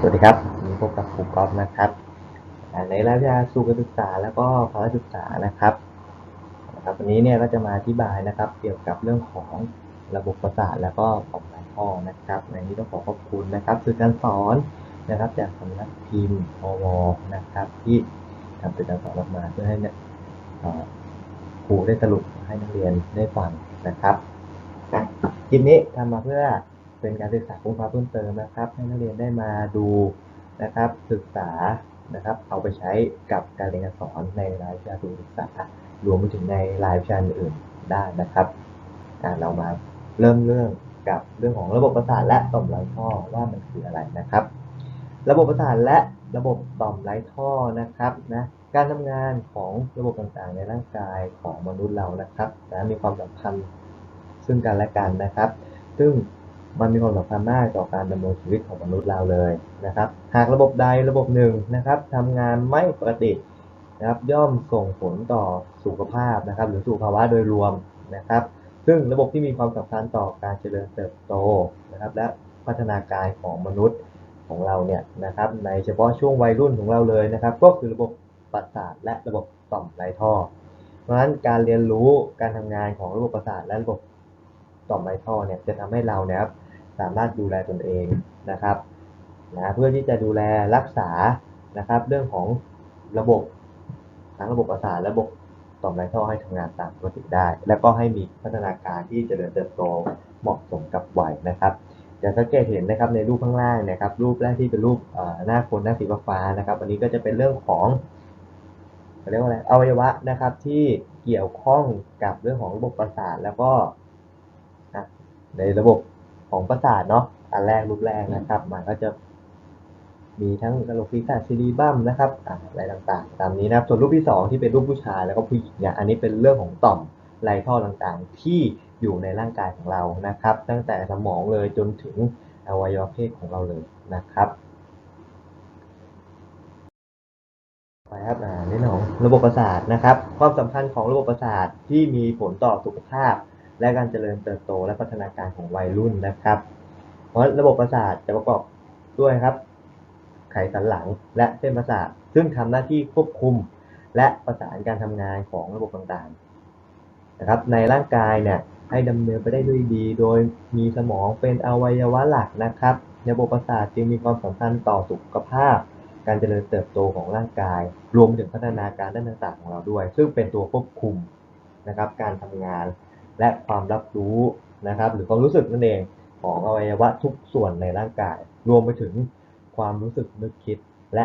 สวัสดีครับวันนี้พบกับครูกอล์ฟนะครับในรายวิชาสู่การศึกษาแล้วก็ภาระศึกษานะครับนะครับ วันนี้เนี่ยก็จะมาอธิบายนะครับ เกี่ยวกับเรื่องของระบบประสาทแล้วก็ปอบไหลท่อนะครับ ในนี้ต้องขอขอบคุณนะครับสื่อการสอนนะครับ จากสำนักพิมพ์อวนะครับ ที่ทำสื่อการสอนออกมาเพื่อให้เนี่ยเอ่อครูได้สรุปให้นักเรียนได้ฟังนะครับคลิปนี้ทำมาเพื่อ เป็นการศึกษาคุ้มค่าเพิ่มเติมนะครับ ให้นักเรียนได้มาดูนะครับ ศึกษานะครับ เอาไปใช้กับการเรียนการสอนในรายวิชาศึกษารวมไปถึงในรายวิชาอื่นๆได้นะครับเรามาเริ่มเรื่องกับเรื่องของระบบประสาทและต่อมไร้ท่อว่ามันคืออะไรนะครับ ระบบประสาทและระบบต่อมไร้ท่อนะครับนะการทำงานของระบบต่างๆ ในร่างกายของมนุษย์เรานะครับนะมีความสำคัญซึ่งกันและกันนะครับ ซึ่ง มันมีความสำคัญมากต่อการดำรงชีวิตของมนุษย์เราเลยนะครับ หากระบบใดระบบหนึ่งนะครับทำงานไม่ปกตินะครับย่อมส่งผลต่อสุขภาพนะครับ หรือสุขภาวะโดยรวมนะครับ ซึ่งระบบที่มีความสำคัญต่อการเจริญเติบโตนะครับ และพัฒนาการของมนุษย์ของเราเนี่ยนะครับในเฉพาะช่วงวัยรุ่นของเราเลยนะครับ ก็คือระบบประสาทและระบบต่อมไรท่อ เพราะฉะนั้นการเรียนรู้การทำงานของระบบประสาทและระบบต่อมไรท่อเนี่ยจะทำให้เราเนี่ยครับ สามารถดูแลตนเองนะครับนะเพื่อที่จะดูแลรักษานะครับเรื่องของระบบทั้งระบบประสาทและระบบต่อมไรท่อให้ทำงานตามปกติได้ แล้วก็ให้มีพัฒนาการที่จเจริญเติบโตเหมาะสมกับวัยนะครับจะสังเกตเห็นนะครับในรูปข้างล่างนะครับ รูปแรกที่เป็นรูปหน้าคนหน้าสีฟ้านะครับ อันนี้ก็จะเป็นเรื่องของเรียกว่าอะไรอวัยวะนะครับที่เกี่ยวข้องกับเรื่องของระบบประสาทแล้วก็ในระบบ ของประสาทเนาะอันแรกรูปแรกนะครับ มันก็จะมีทั้งกระโหลกศีรษะซีรีบัมนะครับอะไรต่างๆ ตามนี้นะครับ ส่วนรูปที่สองที่เป็นรูปผู้ชายแล้วก็ผู้หญิงเนี่ยอันนี้เป็นเรื่องของต่อมไรท่อต่างๆ ที่อยู่ในร่างกายของเรานะครับ ตั้งแต่สมองเลยจนถึงอวัยวะเพศของเราเลยนะครับไปครับอ่าเรื่องของระบบประสาทนะครับ ความสำคัญของระบบประสาทที่มีผลต่อสุขภาพ และการเจริญเติบโตและพัฒนาการของวัยรุ่นนะครับ เพราะระบบประสาทจะประกอบด้วยครับ ไขสันหลังและเส้นประสาท ซึ่งทำหน้าที่ควบคุม และประสานการทำงานของระบบต่างๆนะครับ ในร่างกายเนี่ยให้ดำเนินไปได้ด้วยดี โดยมีสมองเป็นอวัยวะหลักนะครับ ระบบประสาทจึงมีความสำคัญต่อสุขภาพ การเจริญเติบโตของร่างกาย รวมถึงพัฒนาการด้านต่างๆของเราด้วย ซึ่งเป็นตัวควบคุมนะครับ การทำงาน และความรับรู้นะครับ หรือความรู้สึกนั่นเองของอวัยวะทุกส่วนในร่างกาย รวมไปถึงความรู้สึกนึกคิดและ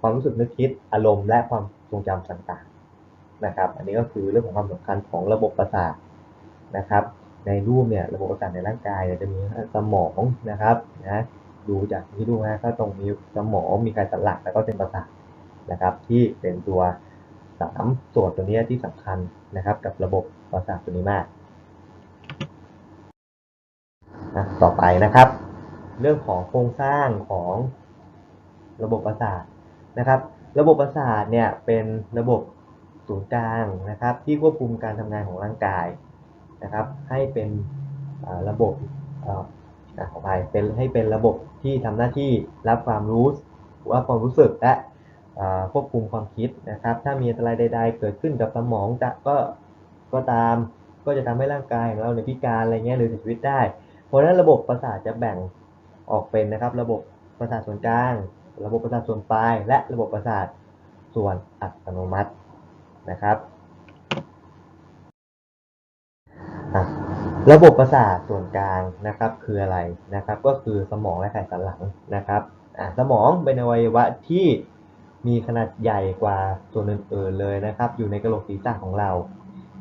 ความรู้สึกนึกคิดอารมณ์และความทรงจำต่างๆนะครับ อันนี้ก็คือเรื่องของความสำคัญของระบบประสาทนะครับ ในรูปเนี่ยระบบประสาทในร่างกายเนี่ยจะมีสมองนะครับนะดูจากที่ดูนะก็ตรงมีสมองมีการสันหลังแล้วก็เส้นประสาทนะครับ ที่เป็นตัว สามส่วนตัวนี้ที่สำคัญนะครับกับระบบประสาทตัวนี้มากนะต่อไปนะครับ เรื่องของโครงสร้างของระบบประสาทนะครับ ระบบประสาทเนี่ยเป็นระบบศูนย์กลางนะครับ ที่ควบคุมการทำงานของร่างกายนะครับ ให้เป็นระบบต่ออะขออภัยเป็นให้เป็นระบบที่ทำหน้าที่รับความรู้ว่าความรู้สึกและ ควบคุมความคิดนะครับ ถ้ามีอะไรใด ๆ เกิดขึ้นกับสมองจะก็ก็ตามก็จะทำให้ร่างกายของเราเนี่ยพิการอะไรเงี้ยหรือเสียชีวิตได้ เพราะฉะนั้นระบบประสาทจะแบ่งออกเป็นนะครับ ระบบประสาทส่วนกลาง ระบบประสาทส่วนปลาย และระบบประสาทส่วนอัตโนมัตินะครับระบบประสาทส่วนกลางนะครับคืออะไรนะครับ ก็คือสมองและไขสันหลังนะครับสมองเป็นอวัยวะที่ มีขนาดใหญ่กว่าส่วนอื่นๆเลยนะครับ อยู่ในกระโหลกศีรษะของเรา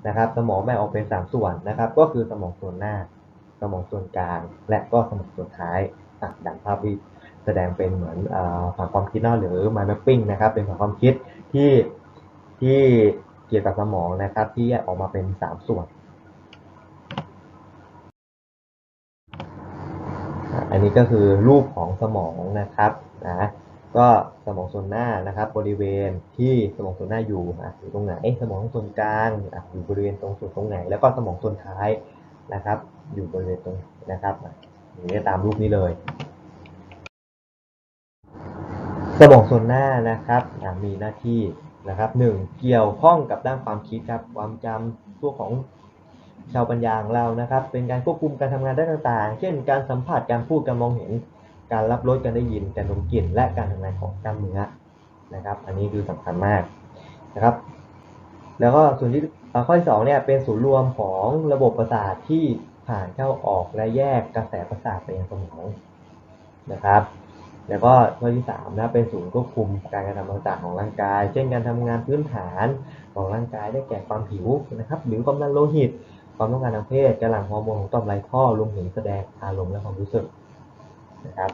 นะครับ สมองแบ่งออกเป็น 3 ส่วนนะครับ ก็คือสมองส่วนหน้า สมองส่วนกลาง และก็สมองส่วนท้ายดังภาพที่แสดงเป็นเหมือนอ่าผังความคิดนอะหรือ mind mapping นะครับ เป็นผังความคิดที่ที่เกี่ยวกับสมองนะครับ ที่แยกออกมาเป็น 3 ส่วน อันนี้ก็คือรูปของสมองนะครับนะ ก็สมองส่วนหน้านะครับ บริเวณที่สมองส่วนหน้าอยู่อะอยู่ตรงไหน สมองส่วนกลางอะอยู่บริเวณตรงส่วนตรงไหน แล้วก็สมองส่วนท้ายนะครับ อยู่บริเวณตรงนะครับอะอย่างนี้ตามรูปนี้เลย สมองส่วนหน้านะครับมีหน้าที่นะครับหนึ่งเกี่ยวข้องกับด้านความคิดครับความจำตัวของชาวปัญญาของเรานะครับ เป็นการควบคุมการทำงานด้านต่างๆ เช่น การสัมผัสการพูดการมองเห็น การรับรสการได้ยินการดมกลิ่นและการทำงานของกล้ามเนื้อนะครับ อันนี้คือสำคัญมากนะครับ แล้วก็ส่วนที่ข้อที่สองเนี่ยเป็นศูนย์รวมของระบบประสาทที่ผ่านเข้าออกและแยกกระแสประสาทไปยังสมองนะครับ แล้วก็ข้อที่สามนะเป็นศูนย์ควบคุมการกระทำต่างๆของร่างกาย เช่นการทำงานพื้นฐานของร่างกายได้แก่ความหิวนะครับหรือความดันโลหิต ความต้องการทางเพศการหลั่งฮอร์โมนของต่อมไรท่อรวมถึงแสดงอารมณ์และความรู้สึก นะครับ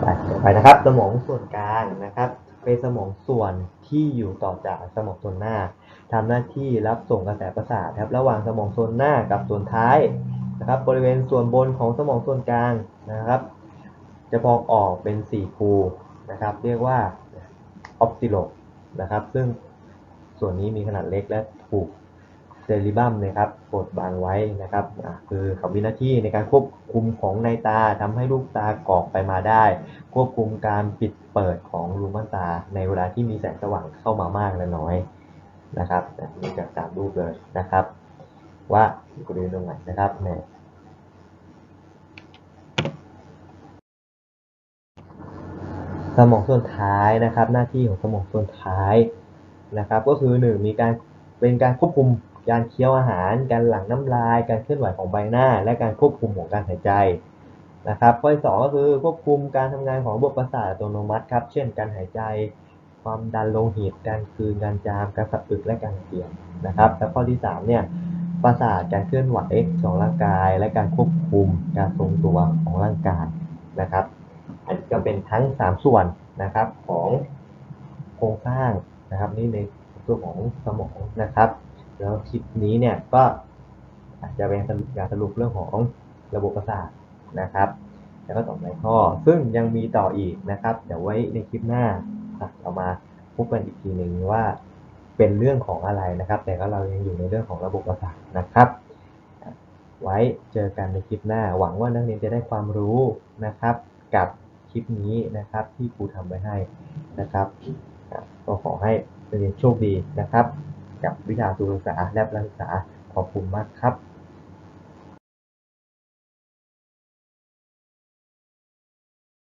ไปไปนะครับ สมองส่วนกลางนะครับเป็นสมองส่วนที่อยู่ต่อจากสมองส่วนหน้าทำหน้าที่รับส่งกระแสประสาทครับระหว่างสมองส่วนหน้ากับส่วนท้ายนะครับ บริเวณส่วนบนของสมองส่วนกลางนะครับ จะพองออกเป็นสี่ภูนะครับ เรียกว่าออปติโลนะครับ ซึ่งส่วนนี้มีขนาดเล็กและถูก เซริบัมนะครับกดบังไว้นะครับคือเขามีหน้าที่ในการควบคุมของในตาทำให้ลูกตากรอกไปมาได้ ควบคุมการปิดเปิดของรูม่านตา ในเวลาที่มีแสงสว่างเข้ามามากและน้อยนะครับมีจากสามรูปเลยนะครับ ว่าอยู่บริเวณตรงไหนนะครับเนี่ยสมองส่วนท้ายนะครับ หน้าที่ของสมองส่วนท้ายนะครับ ก็คือหนึ่งมีการเป็นการควบคุม การเคี้ยวอาหาร การหลั่งน้ำลาย การเคลื่อนไหวของใบหน้า และการควบคุมของการหายใจนะครับข้อที่สองก็คือควบคุมการทำงานของระบบประสาทอัตโนมัติครับ เช่น การหายใจ ความดันโลหิต การคืน การจาม การสับอึก และการเปลี่ยนนะครับ และข้อที่สามเนี่ย ประสาทการเคลื่อนไหวของร่างกาย และการควบคุมการทรงตัวของร่างกายนะครับ อันนี้ก็เป็นทั้ง 3 ส่วนนะครับของโครงสร้างนะครับนี่ในตัวของสมองนะครับ แล้วคลิปนี้เนี่ยก็อาจจะเป็นการสรุปเรื่องของระบบประสาทนะครับ แล้วก็ต่อในข้อ ซึ่งยังมีต่ออีกนะครับ เดี๋ยวไว้ในคลิปหน้าเรามาพบกันอีกทีหนึ่งว่าเป็นเรื่องของอะไรนะครับ แต่ก็เรายังอยู่ในเรื่องของระบบประสาทนะครับ ไว้เจอกันในคลิปหน้า หวังว่านักเรียนจะได้ความรู้นะครับ กับคลิปนี้นะครับที่ครูทำไว้ให้นะครับ ก็ขอให้นักเรียนโชคดีนะครับ กับวิชาสุรศึกษาและประศึกษาขอบคุณมากครับ